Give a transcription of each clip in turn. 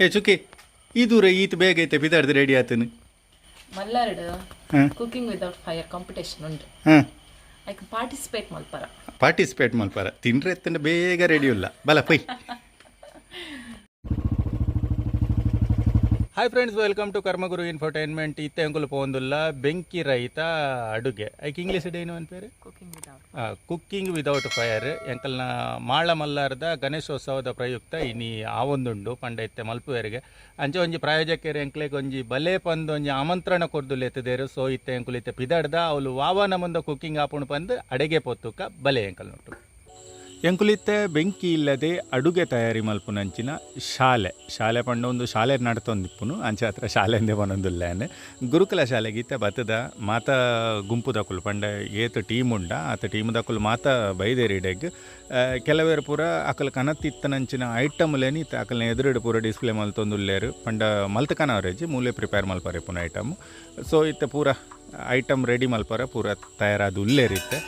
ಏ ಚುಕ್ಕಿ ಈ ದೂರ ಈತ್ ಬೇಗ ಐತೆ ಬಿದಾಡ್ದು ರೆಡಿ ಆತನು. ಮಲ್ಲಾರ್ಡ್ ಹಾಂ. ಕುಕಿಂಗ್ ವಿತೌಟ್ ಫೈರ್ ಕಾಂಪಿಟೇಷನ್ ಉಂಟು. ಹಾಂ. ಐಕ್ ಪಾರ್ಟಿಸಿಪೇಟ್ ಮಲ್ಪರ. ಪಾರ್ಟಿಸಿಪೇಟ್ ಮಲ್ಪಾರ. ತಿಂಡ್ರೆ ಎತ್ತಂಡ ಬೇಗ ರೆಡಿ ಇಲ್ಲ ಬಲ pi. Hi friends welcome to Karmaguru infotainment ಇತ್ತೆ ಅಂಕುಲು ಪೋಂದುಲ್ಲ ಬೆಂಕಿ ರಹಿತ ಅಡುಗೆ. ಐಕ್ ಇಂಗ್ಲೀಷ್ ಏನು ಅಂತ ಕುಕಿಂಗ್ ಕುಕ್ಕಿಂಗ್ ವಿದೌಟ್ ಫೈರ್ ಎಂಕಲ್ನ ಮಾಳ ಮಲ್ಲಾರದ ಗಣೇಶೋತ್ಸವದ ಪ್ರಯುಕ್ತ ಇನಿ ಆವೊಂದುಂಡು ಪಂಡ ಇತ್ತೆ ಮಲ್ಪುವೆರಿಗೆ. ಅಂಚೆ ಒಂಜಿ ಪ್ರಾಯೋಜಕರು ಎಂಕ್ಲೆಗೆ ಒಂಜಿ ಬಲೆ ಪಂದ್ ಒಂಜಿ ಆಮಂತ್ರಣ ಕೊರ್ದುಲು ಎತ್ತದೇರು ಸೊ ಇತ್ತೆ ಎಂಕುಲು ಇತ್ತೆ ಪಿದಾಡ್ದ ಅವಳು ವಾವನ ಮುಂದೆ ಕುಕ್ಕಿಂಗ್ ಆಪುಣ್ ಪಂದ್ ಅಡೆಗೆ ಪೊತ್ತುಕ ಬಲೆ ಎಂಕಲ್ ನೋಟು ಎಂಕುಲಿತ್ತೆ ಬೆಂಕಿ ಇಲ್ಲದೆ ಅಡುಗೆ ತಯಾರಿ ಮಲ್ಪುನಂಚಿನ ಶಾಲೆ. ಶಾಲೆ ಪಂಡ ಒಂದು ಶಾಲೆ ನಡ್ತೊಂದಿಪ್ಪುನು ಅಂಚೆ ಹತ್ರ ಶಾಲೆಂದೇ ಬನ್ನೊಂದುಲ್ಲೇನೆ ಗುರುಕುಲ ಶಾಲೆಗೆ ಇತ್ತೆ ಬತ್ತದ ಮಾತ ಗುಂಪು ಪಂಡ ಏತ್ ಟೀಮ್ ಉಂಡ. ಆತ ಟೀಮ್ ದಕುಲು ಮಾತ ಬೈದೇರಿಡೆಗ್ ಕೆಲವೇರು ಪೂರ ಅಕಲ್ ಕನತ್ತಿತ್ತನಂಚಿನ ಐಟಮ್ಲೇನಿ ಇತ್ತ ಅಕಲ್ನ ಎದುರುಡು ಪೂರ ಡಿಸ್ಪ್ಲೇ ಮಲ್ತೊಂದುಲ್ಲೇರು ಪಂಡ ಮಲ್ತ ಕನವರೇಜಿ ಮೂಲೆ ಪ್ರಿಪೇರ್ ಮಲ್ಪರೆ ಪುನ ಐಟಮ್. ಸೊ ಇತ್ತೆ ಪೂರ ಐಟಮ್ ರೆಡಿ ಮಲ್ಪಾರ ಪೂರ ತಯಾರಾದ ಉಲ್ಲೇರಿತ್ತೆ.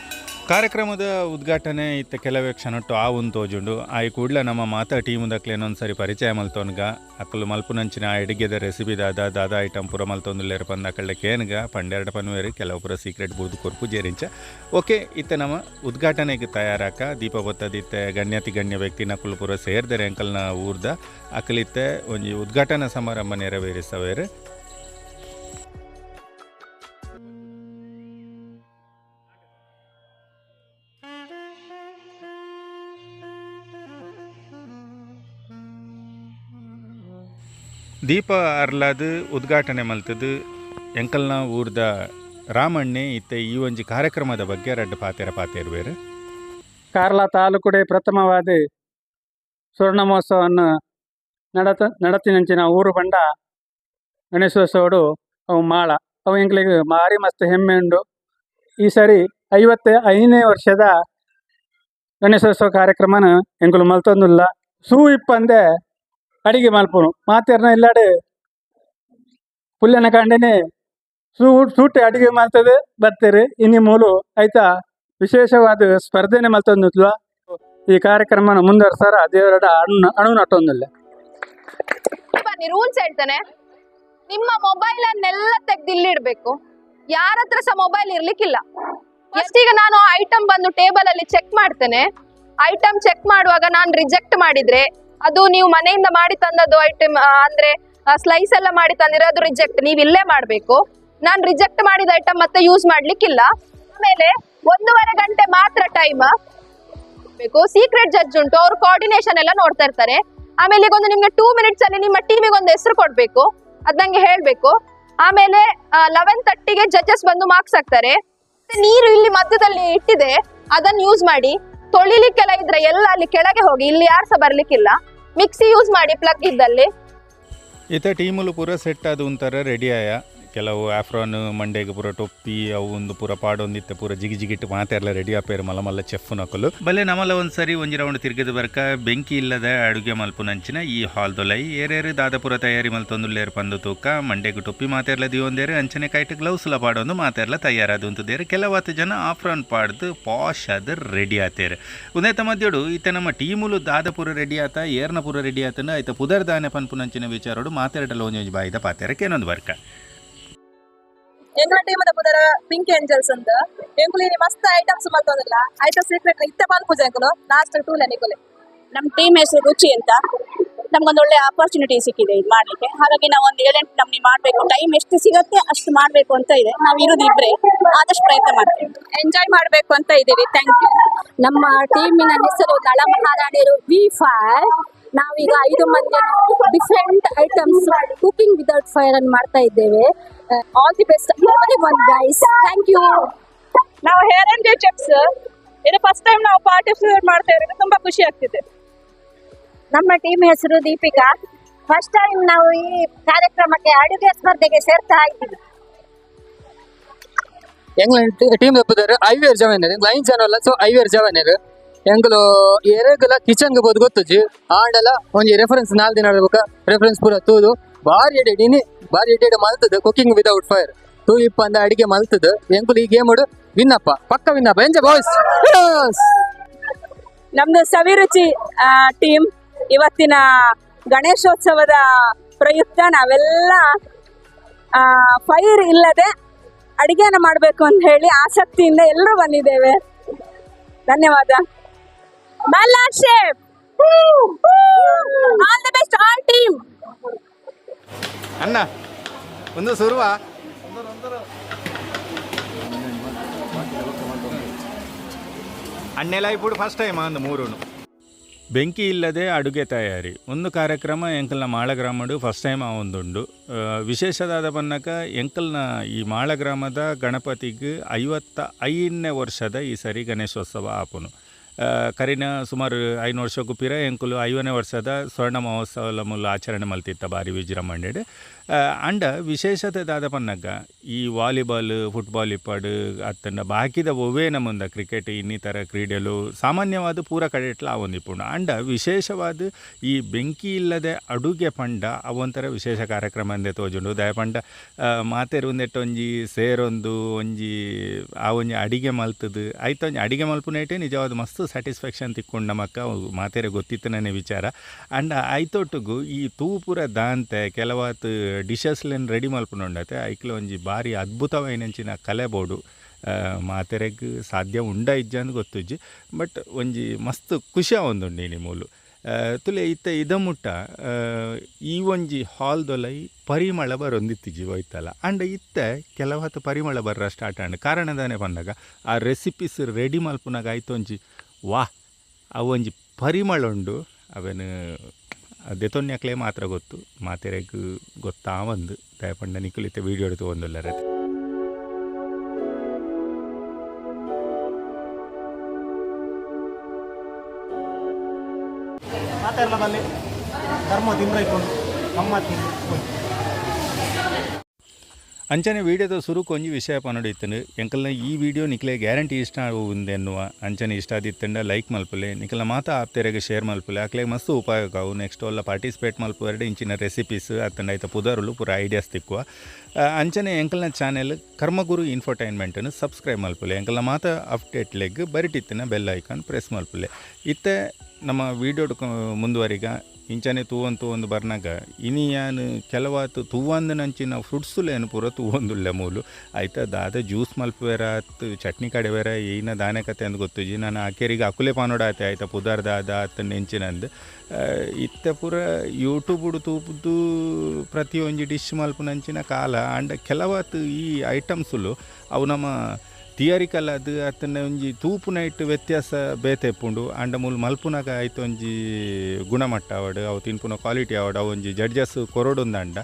ಕಾರ್ಯಕ್ರಮದ ಉದ್ಘಾಟನೆ ಇತ್ತ ಕೆಲವೇ ಕ್ಷಣಟ್ಟು ಆ ಒಂದು ತೋಜುಂಡು. ಆಯ್ ಕೂಡ್ಲ ನಮ್ಮ ಮಾತಾ ಟೀಮ್ ದಕ್ಲೆ ಇನ್ನೊಂದು ಸರಿ ಪರಿಚಯ ಮಲ್ತೋನ್ಗ. ಅಕ್ಕಲು ಮಲ್ಪುನಂಚಿನ ಆ ಅಡಿಗೆದ ರೆಸಿಪಿ ದಾದ ದಾದ ಐಟಮ್ ಪುರ ಮಲ್ತೊಂದುಲ್ಲೇರು ಪಂದ ಅಕ್ಕಳ್ಳೆ ಕೇನ್ಗ. ಪಂಡೆರಡು ಪನ್ವೇರಿ ಕೆಲವು ಪುರ ಸೀಕ್ರೆಟ್ ಬೂದು ಕೊರ್ಪು ಜೇರಿಂಚ. ಓಕೆ, ಇತ್ತ ನಮ್ಮ ಉದ್ಘಾಟನೆಗೆ ತಯಾರಾಕ ದೀಪ ಬತ್ತದಿತ್ತೆ ಗಣ್ಯತಿ ಗಣ್ಯ ವ್ಯಕ್ತಿ ನಕ್ಕಲು ಪುರ ಸೇರ್ದರೆ ಅಂಕಲ್ನ ಊರ್ದ. ಅಕ್ಕಲಿತ್ತೆ ಒಂಜಿ ಉದ್ಘಾಟನಾ ಸಮಾರಂಭ ನೆರವೇರಿಸವೇರು. ದೀಪ ಅರ್ಲಾದು ಉದ್ಘಾಟನೆ ಮಲ್ತದು, ಎಂಕಲ್ನ ಊರ್ದ ರಾಮಣ್ಣೆ ಇತ್ತೆ ಈ ಒಂಜಿ ಕಾರ್ಯಕ್ರಮದ ಬಗ್ಗೆ ರಡ್ಡ ಪಾತೆರ ಪಾತೇರ್ವೇರು ಕಾರ್ಲಾ ತಾಲೂಕುಡೆ ಪ್ರಥಮವಾದ ಸ್ವರ್ಣ ಮಹೋತ್ಸವವನ್ನು ನಡತ, ನಡತಿನಂಚಿನ ಊರು ಬಂಡ ಗಣೇಶೋತ್ಸವಡು ಅವು ಮಾಳ. ಅವು ಎಂಕ್ಲಿಗೆ ಮಾರಿ ಮಸ್ತ್ ಹೆಮ್ಮೆ ಉಂಡು. ಈ ಸರಿ ಐವತ್ತ ಐದನೇ ವರ್ಷದ ಗಣೇಶೋತ್ಸವ ಕಾರ್ಯಕ್ರಮನ ಎಂಕುಲು ಮಲ್ತೊಂದುಲ್ಲ. ಸೂ ಇಪ್ಪಂದೆ ಅಡಿಗೆ ಮಲ್ಪುನು ಮಾತೆರ್ನ ಇಲ್ಲಾಡೆ ಪುಲ್ಯನ ಕಂಡನೆ ಸೂಟ್ ಅಡಿಗೆ ಮಾಡ್ತದೆ. ಬರ್ತಾರೆ. ಇನ್ನಿ ಮೂಲು ಆಯ್ತಾ? ವಿಶೇಷವಾದ ಸ್ಪರ್ಧೆನೆ ಮಲ್ತೊಂದಿದ್ಲ. ಈ ಕಾರ್ಯಕ್ರಮನ ಮುಂದುವರ್ಸಾರ ದೇವರ ಅಣು ಅಣು ರೂಲ್ಸ್ ಹೇಳ್ತಾನೆ. ನಿಮ್ಮ ಮೊಬೈಲ್ ಅನ್ನೆಲ್ಲ ತೆಗ್ದು ಇಲ್ಲಿಡ್ಬೇಕು. ಯಾರ ಹತ್ರ ಸಹ ಮೊಬೈಲ್ ಇರ್ಲಿಕ್ಕಿಲ್ಲ. ಫಸ್ಟ್ ಈಗ ನಾನು ಐಟಮ್ ಬಂದು ಟೇಬಲ್ ಅಲ್ಲಿ ಚೆಕ್ ಮಾಡ್ತೇನೆ. ಐಟಮ್ ಚೆಕ್ ಮಾಡುವಾಗ ನಾನು ರಿಜೆಕ್ಟ್ ಮಾಡಿದ್ರೆ ಅದು ನೀವು ಮನೆಯಿಂದ ಮಾಡಿ ತಂದದ್ದು ಐಟಮ್ ಅಂದ್ರೆ ಸ್ಲೈಸ್ ಎಲ್ಲ ಮಾಡಿ ತಂದಿರೋ ಅದು ರಿಜೆಕ್ಟ್ ನೀವು ಇಲ್ಲೇ ಮಾಡ್ಬೇಕು. ನಾನು ರಿಜೆಕ್ಟ್ ಮಾಡಿದ ಐಟಮ್ ಮತ್ತೆ ಯೂಸ್ ಮಾಡ್ಲಿಕ್ಕಿಲ್ಲ. ಆಮೇಲೆ ಒಂದೂವರೆ ಗಂಟೆ ಮಾತ್ರ ಟೈಮ್ ಬೇಕು ಸೀಕ್ರೆಟ್ ಜಡ್ಜ್ ಉಂಟು. ಅವ್ರು ಕೋಆರ್ಡಿನೇಷನ್ ಎಲ್ಲ ನೋಡ್ತಾ ಇರ್ತಾರೆ. ಆಮೇಲೆ ಈಗ ಒಂದು ನಿಮ್ಗೆ ಟೂ ಮಿನಿಟ್ಸ್ ಅಲ್ಲಿ ನಿಮ್ಮ ಟೀಮಿಗೆ ಒಂದು ಹೆಸರು ಕೊಡ್ಬೇಕು. ಅದ್ ನಂಗೆ ಹೇಳ್ಬೇಕು. ಆಮೇಲೆ ಲೆವೆನ್ ತರ್ಟಿಗೆ ಜಡ್ಜಸ್ ಬಂದು ಮಾರ್ಕ್ಸ್ ಹಾಕ್ತಾರೆ. ನೀರು ಇಲ್ಲಿ ಮಧ್ಯದಲ್ಲಿ ಇಟ್ಟಿದೆ. ಅದನ್ನ ಯೂಸ್ ಮಾಡಿ. ತೊಳಿಲಿಕ್ಕೆಲ್ಲ ಇದ್ರೆ ಎಲ್ಲ ಅಲ್ಲಿ ಕೆಳಗೆ ಹೋಗಿ, ಇಲ್ಲಿ ಯಾರು ಬರ್ಲಿಕ್ಕಿಲ್ಲ. ಮಿಕ್ಸಿ ಯೂಸ್ ಮಾಡಿ ಪ್ಲಗ್ ಇದ್ದಲ್ಲಿ. ಇತ್ತ ಟೀಮುಲು ಪೂರ ಸೆಟ್ ಆದ ಒಂಥರ ರೆಡಿ ಆಯ? ಕೆಲವು ಆಫ್ರಾನ್ ಮಂಡೆಗೆ ಪೂರ ಟೊಪ್ಪಿ, ಅವು ಒಂದು ಪೂರ ಪಾಡೊಂದಿತ್ತೆ ಪೂರ ಜಿಗಿ ಜಿಗಿಟ್ಟು ಮಾತೆಲ್ಲ ರೆಡಿ ಆಪೇರು ಮಲ ಮಲ್ಲ ಚೆಫ್ ನಕಲು ಬಲೆ ನಮಲ ಒಂದು ಸರಿ ಒಂಜಿ ರೌಂಡ್ ತಿರ್ಗದ ಬರ್ಕ, ಬೆಂಕಿ ಇಲ್ಲದ ಅಡುಗೆ ಮಲ್ಪುನಂಚಿನ ಈ ಹಾಲ್ ದೊಲೈ. ಏರೇರು ದಾದಪುರ ತಯಾರಿ ಮಲ್ತೊಂದುಲ್ಲೇರು ಪಂದು ತೂಕ, ಮಂಡೆಗೆ ಟೊಪ್ಪಿ ಮಾತೆರ್ಲ ದಿಯೊಂದೇರು ಅಂಚನೆ ಕೈಟ್ ಗ್ಲೌಸ್ಲ ಪಾಡೊಂದು ಮಾತೆರ್ಲ ತಯಾರಾದು ಅಂತದೇರು ಕೆಲವತ್ತು ಜನ ಆಫ್ರಾನ್ ಪಾಡ್ದು ಪಾಶ್ ಅದ ರೆಡಿ ಆತೇರು. ಉನೇತ ಮಧ್ಯಡು, ಈತ ನಮ್ಮ ಟೀಮುಲು ದಾದಪುರ ರೆಡಿ ಆತ ಏರ್ನ ಪೂರ ರೆಡಿ ಆತನ, ಆಯ್ತಾ ಪುದರ್ ದಾನೆ ಪನ್ಪುನಂಚಿನ ವಿಚಾರೋಡು ಮಾತಾಡಲು ಒಂಜೊಂಜಿ ಬಾಯ್ದ ಪಾತೆರಕ್ಕೆ ಏನೊಂದು ಬರ್ಕ. ಎಂಗ್ಲ ಟೀಮದ ಪುದರ ಪಿಂಕ್ ಏಂಜಲ್ಸ್ ಅಂತ ಎಂಕುಲಿನಿ ಮಸ್ತ್ ಐಟಮ್ಸ್ ಮತ್ತೊಂದಿಲ್ಲ ಐಟಮ್ ಸೀಕ್ರೆಟ್ ಇತ್ತ ಬಂದ್ ಪೂಜೆ ಎಂಕುಲು ಲಾಸ್ಟ್ ಟೂ ನೆನಿಕುಲೆ ನಮ್ಮ ಟೀಮ್ ಹೆಸರು ರುಚಿ ಅಂತ. ನಮ್ಗೊಂದು ಒಳ್ಳೆ ಅಪರ್ಚುನಿಟಿ ಸಿಕ್ಕಿದೆ ಇದು ಮಾಡ್ಲಿಕ್ಕೆ. ಹಾಗಾಗಿ ನಾವು ಒಂದು ಏಳೆಂಟು ನಮ್ಗೆ ಮಾಡಬೇಕು. ಟೈಮ್ ಎಷ್ಟು ಸಿಗುತ್ತೆ ಅಷ್ಟು ಮಾಡಬೇಕು ಅಂತ ಇದೆ. ನಾವು ಇರೋದು ಇಬ್ರೆ ಆದಷ್ಟು ಪ್ರಯತ್ನ ಮಾಡ್ತೀವಿ. ಎಂಜಾಯ್ ಮಾಡ್ಬೇಕು ಅಂತ ಇದ್ದೀವಿ ಥ್ಯಾಂಕ್ ಯು ನಮ್ಮ ಟೀಮಿನ ಹೆಸರು ನಳ ಮಹಾರಾಣಿಯರು ವಿ ಫೈವ್ ನಾವೀಗ ಐದು ಮಂದಿ different items cooking without fire ಅನ್ನು ಮಾಡ್ತಾ ಇದ್ದೇವೆ. All the best one guys thank you ನಾವು ಹೇರ್ ಅಂಡ್ ಚೆಕ್ಸ್ ಇದು ಫಸ್ಟ್ ಟೈಮ್ ನಾವು ಪಾರ್ಟಿಸಿಪೇಟ್ ಮಾಡ್ತಾ ಇರೋದು ತುಂಬಾ ಖುಷಿ ಆಗ್ತಿದೆ. ನಮ್ಮ ಟೀಮ್ ಹೆಸರು ದೀಪಿಕಾ. ಫಸ್ಟ್ ಟೈಮ್ ನಾವು ಈ ಕಾರ್ಯಕ್ರಮಕ್ಕೆ ಅಡುಗೆ ಸ್ಪರ್ಧೆಗೆ ಸೇರ್ತಾ ಇದ್ದೀವಿ. ಎಂಗ್ಲ ಟೀಮ್ ಐ ಐವೇರ್ ಜವನರ್ ಲೈನ್ ಚಾನಲ್ ಸೊ ಐವೇರ್ ಜವನರ್ ಎಂಗ್ಲು ಎರಗಲ ಕಿಚನ್ ಬೋದು ಗೊತ್ತುಜಿ ಆಂಡಲ ಒಂದು ರೆಫರೆನ್ಸ್ ನಾಲ್ಕು ದಿನ ರೆಫರೆನ್ಸ್ ಪೂರ ತೂದು. ಬಾರಿ ಎಡೆ, ನೀನೆ ಬಾರಿ ಎಡೆ ಎಡೆ ಮಲ್ತದ ಕುಕಿಂಗ್ ವಿದೌಟ್ ಫೈರ್ ತೂ ಇಪ್ಪ ಅಂದ ಅಡಿಗೆ ಮಲ್ತದ. ಎಂಕುಲ್ ಈ ಗೇಮ್ ವಿನ್ನಪ್ಪ, ಪಕ್ಕ ವಿನ್ನಪ್ಪ ಎಂಜ ಬಾಯ್ಸ್ ನಮ್ದು ಸವಿರುಚಿ ಟೀಮ್ ಇವತ್ತಿನ ಗಣೇಶೋತ್ಸವದ ಪ್ರಯುಕ್ತ ನಾವೆಲ್ಲ ಫೈರ್ ಇಲ್ಲದೆ ಅಡಿಗೆನ ಮಾಡಬೇಕು ಅಂತ ಹೇಳಿ ಆಸಕ್ತಿಯಿಂದ ಎಲ್ಲರೂ ಬಂದಿದ್ದೇವೆ. ಧನ್ಯವಾದ. All the best all team ಅಣ್ಣ, ಒಂದು ಸುರುವ. ಅಣ್ಣೆಲ್ಲ ಇಬ್ಬರು ಫಸ್ಟ್ ಟೈಮ್ ಒಂದು ಮೂರೂ ಬೆಂಕಿ ಇಲ್ಲದೆ ಅಡುಗೆ ತಯಾರಿ. ಒಂದು ಕಾರ್ಯಕ್ರಮ ಎಂಕಲ್ನ ಮಾಳಗ್ರಾಮಡು ಫಸ್ಟ್ ಟೈಮ್ ಆ ಒಂದುಂಡು. ವಿಶೇಷದಾದ ಬನ್ನಕ ಎಂಕಲ್ನ ಈ ಮಾಳಗ್ರಾಮದ ಗಣಪತಿಗೆ ಐವತ್ತ ಐದನೇ ವರ್ಷದ ಈ ಸರಿ ಗಣೇಶೋತ್ಸವ ಆಪನು. ಕರಿನ ಸುಮಾರು ಐನು ವರ್ಷಕ್ಕೂ ಪಿರ ಎಂಕುಲು ಐವನೇ ವರ್ಷದ ಸ್ವರ್ಣ ಮಹೋತ್ಸವ ಮೂಲ ಆಚರಣೆ ಮಲ್ತಿತ್ತ ಬಾರಿ ವಿಜೃಂಭಣೆಡ್. ಅಂಡ ವಿಶೇಷತೆ ದಾದ ಪನ್ನಗ ಈ ವಾಲಿಬಾಲ್, ಫುಟ್ಬಾಲ್ ಇಪ್ಪಡು ಅತ್ತಂಡ ಬಾಕಿದ ಒವೇ ನಮ್ಮಂದ ಕ್ರಿಕೆಟ್, ಇನ್ನಿತರ ಕ್ರೀಡೆಲು ಸಾಮಾನ್ಯವಾದ ಪೂರ ಕಡೆಟ್ಲ ಅವೊಂದಿಪ್ಪುಂಡು ಅಂಡ ವಿಶೇಷವಾದ ಈ ಬೆಂಕಿ ಇಲ್ಲದೆ ಅಡುಗೆ ಪಂಡ ಅವೊಂಥರ ವಿಶೇಷ ಕಾರ್ಯಕ್ರಮ ಅಂದೆ ತೋಜುಂಡು. ದಯಪಂಡ ಮಾತೆರು ಒಂದೆಟ್ಟು ಒಂಜಿ, ಸೇರೊಂದು, ಒಂಜಿ, ಆ ಒಂಜಿ ಅಡಿಗೆ ಮಲ್ತದು, ಆಯ್ತು ಒಂಜಿ ಅಡಿಗೆ ಮಲ್ಪುನೈಟೆ ನಿಜವಾದ ಮಸ್ತ್ ಸ್ಯಾಟಿಸ್ಫ್ಯಾಕ್ಷನ್ ತಿಕ್ಕೊಂಡು ನಮಕ್ಕ, ಮಾತೆರೆ ಗೊತ್ತಿತ್ತನೇ ವಿಚಾರ. ಅಂಡ ಆಯ್ತೊಟ್ಟಿಗೂ ಈ ತೂಪುರ ದಾಂತೆ, ಕೆಲವಾತು ಡಿಶಸ್ಲೆನ್ ರೆಡಿ ಮಲ್ಪುನುಂಡತೆ ಐಕ್ಲ ಒಂಜಿ ಬಾರಿ ಅದ್ಭುತವೈನಂಚಿನ ಕಲೆ ಬೋಡು. ಮಾತೆರೆಗ್ ಸಾಧ್ಯ ಉಂಡ ಇಜ್ಜಂದು ಗೊತ್ತುಜ್ಜಿ. ಬಟ್ ಒಂಜಿ ಮಸ್ತ್ ಖುಷಿ ಒಂದುಂಡು ನೀನು ಮೂಲು. ಆ, ತುಲೆ ಇತ್ತ ಇದ ಮುಟ್ಟ ಆ, ಈ ಒಂಜಿ ಹಾಲ್ ದೊಲೈ ಪರಿಮಳ ಬರೊಂದಿತ್ತಿಜಿ ಹೋಯ್ತಲ್ಲ ಅಂಡ ಇತ್ತ ಕೆಲವತ್ತು ಪರಿಮಳ ಬರ್ರ ಸ್ಟಾರ್ಟ್ ಆಂಡ್ ಕಾರಣದಾನೆ ಬಂದಾಗ ಆ ರೆಸಿಪೀಸ್ ರೆಡಿ ಮಲ್ಪುನಾಗ ಆಯ್ತು ಒಂಜಿ ವಾ ಅವು ಒಂಜಿ ಪರಿಮಳ ಉಂಡು. ಅವೇನು ದೆತೊನ್ಯಕ್ಲೆ ಮಾತ್ರ ಗೊತ್ತು. ಮಾತೆರೆಗ್ ಗೊತ್ತಾ ಒಂದು. ದಯಪಂಡ ನಿಕುಲಿತ ವೀಡಿಯೋ ಎಡ್ತು ಒಂದಲ್ಲ ರತೆ ಮಾತೆಲ್ಲ ಬಲ್ಲಿ ಧರ್ಮ ತಿಂಬೈಕೊಂಡು ಗಮ್ಮತ್ತಿಂದು ಹೋಯ್ತು. ಅಂಚನೆ ವೀಡಿಯೋದ ಸುರು ಕೊಂಜಿ ವಿಷಯ ಪನಡಿತ್ತನು ಎಂಕಲ್ನ ಈ ವಿಡಿಯೋ ನಿಕ್ಲೆ ಗ್ಯಾರಂಟಿ ಇಷ್ಟ ಆಗುವುದು ಎನ್ನುವ ಅಂಚನೆ ಇಷ್ಟ ಆದಿತ್ತಂಡ. ಲೈಕ್ ಮಲ್ಪಲೆ ನಿಖಲ ಮಾತ ಆಪ್ತೆರೆಗೆ ಶೇರ್ ಮಲ್ಪಲೆ. ಆಕ್ಲೆ ಮಸ್ತ್ ಉಪಯೋಗ ಅವು ನೆಕ್ಸ್ಟ್ ಎಲ್ಲ ಪಾರ್ಟಿಸಿಪೇಟ್ ಮಲ್ಪುವರೆ ಇಂಚಿನ ರೆಸಿಪೀಸ್ ಅತ್ತಂಡ ಆಯ್ತು ಪುದರುಲು ಪೂರ ಐಡಿಯಾಸ್ ತಿಕ್ಕುವ. ಅಂಚನೆ ಎಂಕಲ್ನ ಚಾನೆಲ್ ಕರ್ಮಗುರು ಇನ್ಫರ್ಟೈನ್ಮೆಂಟನ್ನು ಸಬ್ಸ್ಕ್ರೈಬ್ ಮಲ್ಪಲೆ. ಎಂಕಲ್ನ ಮಾತ ಅಪ್ಡೇಟ್ ಲೆಗ್ ಬರಿಟಿತ್ತಿನ ಬೆಲ್ ಐಕಾನ್ ಪ್ರೆಸ್ ಮಲ್ಪಲೆ. ಇತ್ತೆ ನಮ್ಮ ವಿಡಿಯೋ ಮುಂದುವರಿಗ, ಇಂಚನೆ ತೂವನ್ ತೂವೊಂದು ಬರ್ನಾಗ ಇನಿ ಯಾನು ಕೆಲವಾತು ತೂವಂದು ನಂಚಿನ ಫ್ರೂಟ್ಸುಲೇನು ಪೂರ ತೂವೊಂದುಲ್ಲೆ ಮೂಲು. ಆಯ್ತಾ, ದಾದ ಜ್ಯೂಸ್ ಮಲ್ಪುವೆರ ಆತು ಚಟ್ನಿ ಕಡೆವೆರ ಏನ ದಾನೆ ಕತೆ ಅಂದ್ ಗೊತ್ತಿಜಿ ನಾನು ಆಕೆರಿಗೆ ಅಕುಲೆ ಪಾನೋಡ ಆಯ್ತು ಆಯ್ತಾ, ಪುದಾರ್ ದಾದ ಅತ್ತ ನೆಂಚಿನಂದು. ಇತ್ತ ಪೂರ ಯೂಟ್ಯೂಬುಡು ತೂಪುದು ಪ್ರತಿಯೊಂದು ಡಿಶ್ ಮಲ್ಪುನಂಚಿನ ಕಾಲ ಅಂಡ್ ಕೆಲವತ್ತು ಈ ಐಟಮ್ಸುಲು ಅವು ನಮ್ಮ ಥಿಯರಿಕಲ್ ಅದು ಅತ್ತನ್ನ ಒಂಜಿ ತೂಪುನೈಟ್ ವ್ಯತ್ಯಾಸ ಬೇತೆಪ್ಪುಂಡು ಅಂಡ ಮೂಲ ಮಲ್ಪುನಾಗ ಆಯ್ತು ಒಂಜಿ ಗುಣಮಟ್ಟ ಅವಡು ಅವು ತಿನ್ಪುನ ಕ್ವಾಲಿಟಿ ಅವಡು ಅವು ಒಂಜಿ ಜಡ್ಜಸ್ ಕೊರೊಡೊಂದಂಡ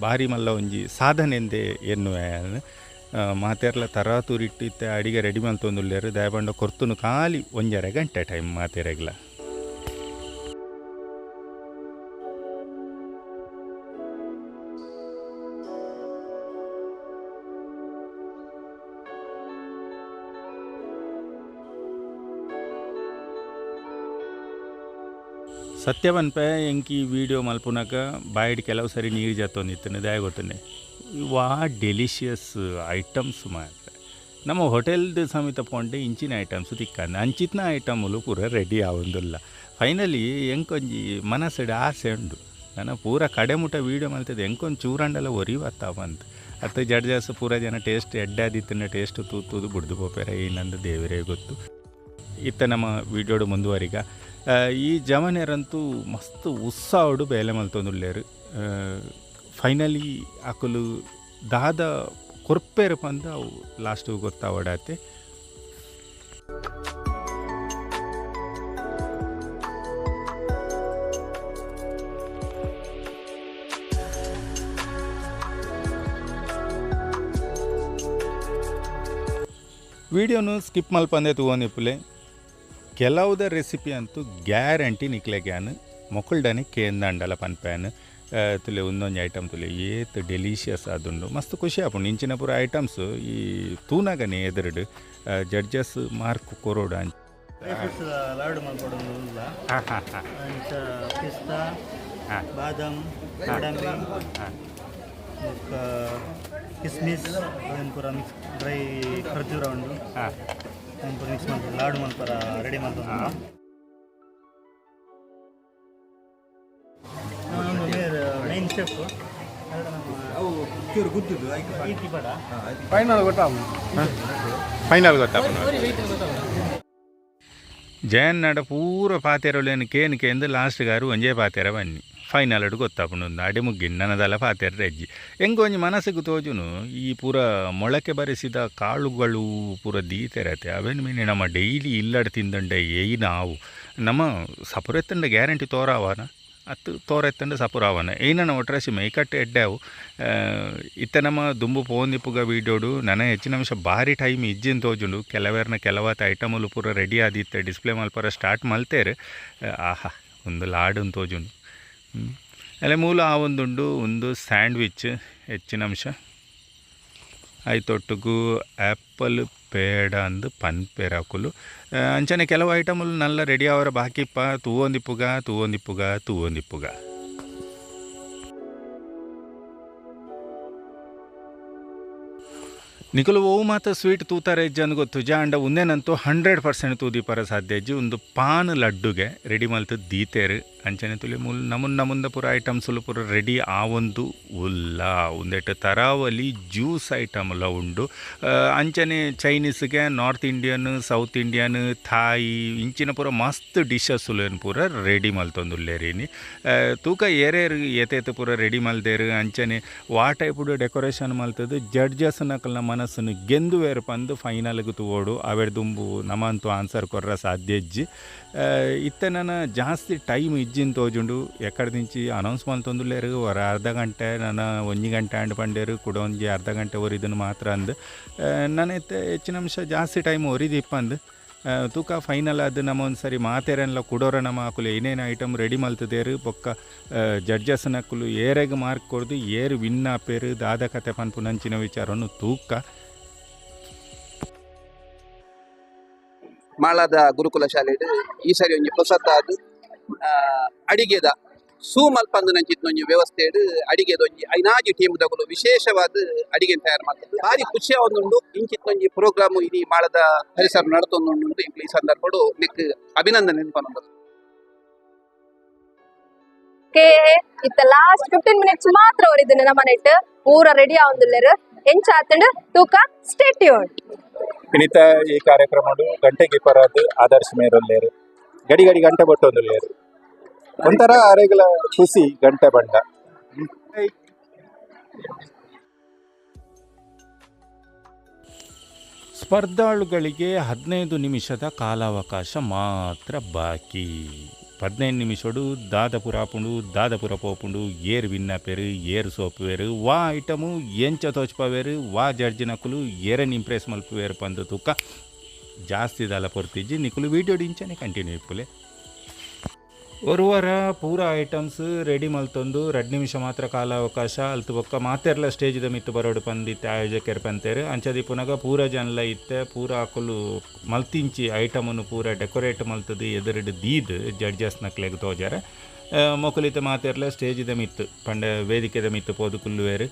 ಭಾರಿ ಮಲ್ಲ ಒಂಜಿ ಸಾಧನೆಂದೆ ಎನ್ನುವೆ ಮಾತೆರ್ಲ ತರಾತುರಿಟ್ಟು ಇತ್ತೆ ಅಡಿಗೆ ರೆಡಿ ಮಲ್ತೊಂದುಲ್ಲೇರು ದಯಬಂಡ ಕೊರ್ತುನು ಖಾಲಿ ಒಂಜರೆ ಗಂಟೆ ಟೈಮ್ ಮಾತೆರೆಗ್ಲ. ಸತ್ಯವನ್ಪೆ ಎಂಕಿ ವಿಡಿಯೋ ಮಲ್ಪುನಕ ಬಾಯಿಡ್ ಕೆಲವು ಸರಿ ನೀರು ಜತ್ತೊಂದಿತ್ತನೆ ದಯ ಗೊತ್ತನೆ ವಾ ಡೆಲಿಷಿಯಸ್ ಐಟಮ್ಸ್ ಮಾತ್ರ. ನಮ್ಮ ಹೋಟೆಲ್ದು ಸಮೇತ ಪೊಂಡೆ ಇಂಚಿನ ಐಟಮ್ಸ್ ತಿಕ್ಕಂದ ಅಂಚಿತ್ನ ಐಟಮ್ಲು ಪೂರ ರೆಡಿ ಆವೊಂದುಲ್ಲ. ಫೈನಲಿ ಎಂಕೊಂಜಿ ಮನಸ್ಸಡು ಆಸೆ ಉಂಡು. ನನ್ನ ಪೂರ ಕಡೆಮುಟ ವೀಡಿಯೋ ಮಲ್ತದೆ, ಎಂಕೊಂದು ಚೂರಂಡೆಲ್ಲ ಒರಿವತ್ತಾವ ಅಂತ ಅತ್ತ ಜಡ್ಜಸ್ ಪೂರ ಜನ ಟೇಸ್ಟ್ ಎಡ್ಡಾದಿತ್ತಿನ ಟೇಸ್ಟ್ ತೂತೂದು ಬುಡ್ದು ಪೋಪೇರ ಏನಂದು ದೇವರೇ ಗೊತ್ತು. ಇತ್ತ ನಮ್ಮ ವೀಡಿಯೋಡು ಮುಂದುವರಿಗ. ಈ ಜಮನೆರಂತೂ ಮಸ್ತ್ ಉತ್ಸಾಹಡು ಬೇಲೆ ಮಲ್ತೊಂದುಳ್ಳೇರು ಫೈನಲಿ ಅಕುಲು ದಾದ ಕೊರ್ಪೇರು ಪಂದ ಅವು ಲಾಸ್ಟ್ ಗೊತ್ತಾವಡಾತೆ ವಿಡಿಯೋನು ಸ್ಕಿಪ್ ಮಲ್ಪಂದೆ ತೂವೊಂದಿಪ್ಪುಲೆ ಕೆಲವುದ ರೆಸಿಪಿ ಅಂತೂ ಗ್ಯಾರಂಟಿ ನಿಕ್ಲೆ ಗ್ಯಾನ್ ಮೊಕಲ್ಡನೆ ಕೇಂದಂಡಲ ಪನ್ಪ್ಯಾನ್ ತುಲೆ ಒಂದೊಂದು ಐಟಮ್ ತುಲೆ ಏತ್ ಡೆಲಿಷಿಯಸ್ ಆದುಂಡು ಮಸ್ತ್ ಖುಷಿ ಆಪುಂಡು ಇಂಚಿನ ಪೂರ ಐಟಮ್ಸ್ ಈ ತೂನಾಗನೆ ಎದುರುಡು ಜಡ್ಜಸ್ ಮಾರ್ಕ್ ಕೊರೋಡು ಅಂಚ ಡ್ರೈ ಫ್ರೂಟ್ಸ್ ಲಾಡು ಮಾಡ್ಕೊಡೋದು ಇಲ್ಲ ಹಾಂ ಹಾಂ ಹಾಂ ಅಂಚ ಪಿಸ್ತಾ ಹಾಂ ಬಾದಾಮ್ ಗೋಡಂಬಿ ಹಾಂ ಬೊಕ್ಕ ಕಿಸ್ಮಿಸ್ ಅದನ್ನು ಪೂರ ಮಿಕ್ಸ್ ಡ್ರೈ ಖರ್ಜೂರ ಉಂಡು ಹಾಂ ಅದನ್ನು ಪೂರ ಮಿಕ್ಸ್ ಮಾಡ್ತಾರೆ ಲಾಡು ಮಾಡ್ತಾರ ರೆಡಿ ಮಾಡ್ತಾರೆ ಈಟಿ ಪಡ ಫೈನಲ್ ಗೊತ್ತಾ ಫೈನಲ್ ಗೊತ್ತಾ ಜಯನ್ನಡ ಪೂರ ಪಾತೆರಲೇನು ಕೇನಿಕೆ ಎಂದು ಲಾಸ್ಟ್ ಗಾರು ಒಂಜೇ ಪಾತೆರ ಬನ್ನಿ. ಫೈನಲ್ ಅಡು ಗೊತ್ತಾಪುಂಡು. ಅಡಿ ಮುಗ್ಗಿನ್ ನನ್ನದಲ್ಲ ಪಾತೆರ ರೆಜ್ಜಿ. ಹೆಂಗೆ ಒಂಜಿ ಮನಸ್ಸಿಗೆ ತೋಜುನು, ಈ ಪೂರ ಮೊಳಕೆ ಬರೆಸಿದ ಕಾಳುಗಳು ಪೂರ ದೀತೆರತೆ. ಅವೆನ್ ಮೀನು, ನಮ್ಮ ಡೈಲಿ ಇಲ್ಲಡ್ ತಿಂದಂಡೆ ಏಯ್ ನಾವು. ನಮ್ಮ ಸಪುರೆತ್ತಂಡ ಗ್ಯಾರಂಟಿ ತೋರಾವನ? ಅತ್ತು ತೋರೆತ್ತಂಡ ಸಪುರಾವನ. ಏನನ ಒಟ್ರಾಸಿ ಮೈಕಟ್ಟೆ ಎಡ್ಡೆವು ಇತ್ತ ನಮ್ಮ ದುಂಬು ಪೋಂದಿಪ್ಪುಗ ವೀಡಿಯೋಡು ನನ್ನ ಹೆಚ್ಚಿನ ಅಂಶ ಭಾರಿ ಟೈಮ್ ಇಜ್ಜಿನ ತೋಜುಂಡು. ಕೆಲವೇರ್ನ ಕೆಲವತ್ತು ಐಟಮಲು ಪೂರ ರೆಡಿ ಆದಿತ್ತೆ ಡಿಸ್ಪ್ಲೇ ಮಲ್ಪರ ಸ್ಟಾರ್ಟ್ ಮಲ್ತೇರು. ಆಹಾ, ಒಂದು ಲಾಡು ತೋಜುಂಡು. ಅಲ್ಲೇ ಮೂಲ ಆ ಒಂದುಂಡು, ಒಂದು ಸ್ಯಾಂಡ್ವಿಚ್ ಹೆಚ್ಚಿನ ಅಂಶ. ಆಯ್ತೊಟ್ಟಿಗೂ ಆ್ಯಪಲ್ ಅಂದು ಪನ್ಪೇರಾಕುಲು ಆ, ಅಂಚನೆ ಕೆಲವು ಐಟಮ್ಲು ನಲ್ಲ ರೆಡಿ ಅವರ ಬಾಕಿಪ್ಪ ತೂವೊಂದಿಪ್ಪುಗ ತೂವೊಂದಿಪ್ಪುಗ ತೂವೊಂದಿಪ್ಪುಗ ನಿಖಲು ಓ ಮಾತ ಸ್ವೀಟ್ ತೂತಾರೆ ಇಜ್ಜ ಅಂದ್ ಗೊತ್ತು ಜಾಂಡ ಉಂದೇನಂತೂ ಹಂಡ್ರೆಡ್ ಪರ್ಸೆಂಟ್ ತೂದಿಪರ ಸಾಧ್ಯ ಇಜ್ಜಿ. ಒಂದು ಪಾನ್ ಲಡ್ಡುಗೆ ರೆಡಿ ಮಲ್ತು ದೀತೇರು ಅಂಚನೆ ತುಲಿ ಮುಲ್ ನಮುನ್ ನಮುಂದ ಪೂರ ಐಟಮ್ಸ್ಲು ಪೂರ ರೆಡಿ ಆ ಒಂದು ಉಲ್ಲ. ಉಂದೆಟ್ ತರಾವಲಿ ಜ್ಯೂಸ್ ಐಟಮ್ಲ ಉಂಡು. ಆ, ಅಂಚನೆ ಚೈನೀಸ್ಗೆ north Indian south Indian Thai ಇಂಚಿನ ಪೂರ ಮಸ್ತ್ ಡಿಶಸ್ ಏನು ಪೂರ ರೆಡಿ ಮಲ್ತೊಂದುಲ್ಲೇರಿನಿ ತೂಕ ಏರೇರು ಏತೇತ ಪೂರ ರೆಡಿ ಮಲ್ದೇರು ಅಂಚನೆ ವಾ ಟೈಪುಡು ಡೆಕೋರೇಷನ್ ಮಲ್ತದ್ದು ಜಡ್ಜಸ್ ನಕಲ್ನ ಮನಸ್ಸನ್ನು ಗೆಂದುವೇರು ಪಂದು ಫೈನಲ್ಗೆ ತೂಗೋಡು ಅವೆಡ್ದುಂಬು ದುಂಬು ನಮಂತೂ ಆನ್ಸರ್ ಕೊರ್ರ ಸಾಧ್ಯ ಇಜ್ಜಿ ಆ, ಇತ್ತ ನನ್ನ ಜಾಸ್ತಿ ಟೈಮ್ ಇಜ್ಜಿನ ತೋಜುಂಡು ಎಕ್ಕಡ ದಿಂಚಿ ಅನೌನ್ಸ್ ಮಲ್ತೊಂದುಲ್ಲೇರು ಹೊರ ಅರ್ಧ ಗಂಟೆ ನನ್ನ ಒಂಜಿ ಗಂಟೆ ಅಂಡ್ ಪಂಡೇರು ಕೂಡ ಒಂಜಿ ಅರ್ಧ ಗಂಟೆ ಒರಿದನು ಮಾತ್ರ ಅಂದು ನನ್ನ ಇತ್ತೆ ಹೆಚ್ಚಿನ ಅಂಶ ಜಾಸ್ತಿ ಟೈಮ್ ಒರಿದಿಪ್ಪ ಅಂದು ಆ, ತೂಕ ಫೈನಲ್ ಅದು ನಮ್ಮ ಒಂದು ಸರಿ ಮಾತೇರೆಲ್ಲ ಕೊಡೋರ ನಮ್ಮ ಹಾಕುಲು ಏನೇನು ಐಟಮ್ ರೆಡಿ ಮಲ್ತದೇರು ಬೊಕ್ಕ ಜಡ್ಜಸ್ ನಕ್ಕಲು ಏರೆಗೆ ಮಾರ್ಕ್ ಕೊಡ್ದು ಏರು ವಿನ್ ಆಪೇರು ದಾದ ಕತೆ ಪನ್ಪು ನಂಚಿನ ವಿಚಾರವನ್ನು ತೂಕ ಮಾಳದ ಗುರುಕುಲ ಶಾಲೆಡ್ ಈ ಸರಿ ಒಂಜಿ ಹೊಸತಾದ್ ಅಡಿಗೆದ ಸೂ ಮಲ್ಪಂದು ನಂಚಿತ್ತಿನ ಒಂಜಿ ವ್ಯವಸ್ಥೆಡ್ ಅಡಿಗೆದ ಒಂಜಿ ಐನಾಜಿ ಟೀಮ್ ದಗುಲು ವಿಶೇಷವಾದ ಅಡಿಗೆ ತಯಾರು ಮಾಡ್ತದೆ ಭಾರಿ ಖುಷಿ ಆವೊಂದುಂಡು ಇಂಚಿತ್ತೊಂಜಿ ಒಂಜಿ ಪ್ರೋಗ್ರಾಮ್ ಇಡೀ ಮಾಡದ ಪರಿಸರ ನಡತೊಂದುಂಡು ಈ ಸಂದರ್ಭಡು ನಿಕ್ ಅಭಿನಂದನೆ ನೆನಪನ್ನು ಕೆ ಇತ್ತ ಲಾಸ್ಟ್ ಫಿಫ್ಟೀನ್ ಮಿನಿಟ್ಸ್ ಮಾತ್ರ ಒರಿದಿನ ನಮ್ಮ ನೆಟ್. ಪೂರ ರೆಡಿ ಆವೊಂದುಲ್ಲೆರ್. ಎಂಚ ಆತಂಡ್? ತೂಕ ಸ್ಟೇಟ್ಯೂನ್ ವಿನಿತಾ ಈ ಕಾರ್ಯಕ್ರಮ ಗಂಟೆಗೆ ಪರದು ಆದರ್ಶ ಮೇರೊಲ್ಲೇರು ಗಡಿ ಗಡಿ ಗಂಟೆ ಲೇರು ಒಂಥರ ಅರೆಗಳ ಖುಷಿ ಗಂಟೆ ಬಂಡ. ಸ್ಪರ್ಧಾಳುಗಳಿಗೆ ಹದಿನೈದು ನಿಮಿಷದ ಕಾಲಾವಕಾಶ ಮಾತ್ರ ಬಾಕಿ. ಹದಿನೈದು ನಿಮಿಷಡು ದಾದಪುರ ಆಪುಂಡು ದಾದಪುರ ಪೋಪುಂಡು ಏರ್ ವಿನ್ನಪೇರು ಏರ್ ಸೋಪುವೇರು ವಾ ಐಟಮು, ಎಂಚ ತೋಚ್ಪವೇರು ವಾ ಜಡ್ಜಿನಕುಲು ಏರನ್ ಇಂಪ್ರೆಸ್ ಮಲ್ಪುವೇರು ಪಂದು ತೂಕ. ಜಾಸ್ತಿ ದಾಲ ಪೊರ್ತಿಜ್ಜಿ ನಿಕುಲು ವೀಡಿಯೋ ಡಿಂಚನೆ ಕಂಟಿನ್ಯೂ ಇಪ್ಪುಲೆ ಒರುವರ ಪೂರ ಐಟಮ್ಸ್ ರೆಡಿ ಮಲ್ತೊಂದು ಎರಡು ನಿಮಿಷ ಮಾತ್ರ ಕಾಲ ಅವಕಾಶ, ಅಲ್ತು ಬೊಕ್ಕ ಮಾತೆರ್ಲ ಸ್ಟೇಜ್ದ ಮಿತ್ತು ಬರೋಡು ಪಂದಿತ್ತೆ ಆಯೋಜಕರು ಪಂತೇರು. ಅಂಚದಿ ಪುನಗ ಪೂರ ಜನಲ ಇತ್ತೆ, ಪೂರ ಹಾಕಲು ಮಲ್ತಿಂಚಿ ಐಟಮನ್ನು ಪೂರ ಡೆಕೋರೇಟ್ ಮಲ್ತದು, ಎದುರುಡು ದೀದ್ ಜಡ್ಜಸ್ ನಕ್ಲೆಗ್ ತೋಜಾರ. ಮೊಕಲಿತ ಮಾತೆರ್ಲ ಸ್ಟೇಜ್ದ ಮಿತ್ತು, ಪಂಡ ವೇದಿಕೆದ ಮಿತ್ತು ಪೋದು ಕುಲ್ಲುವೇರು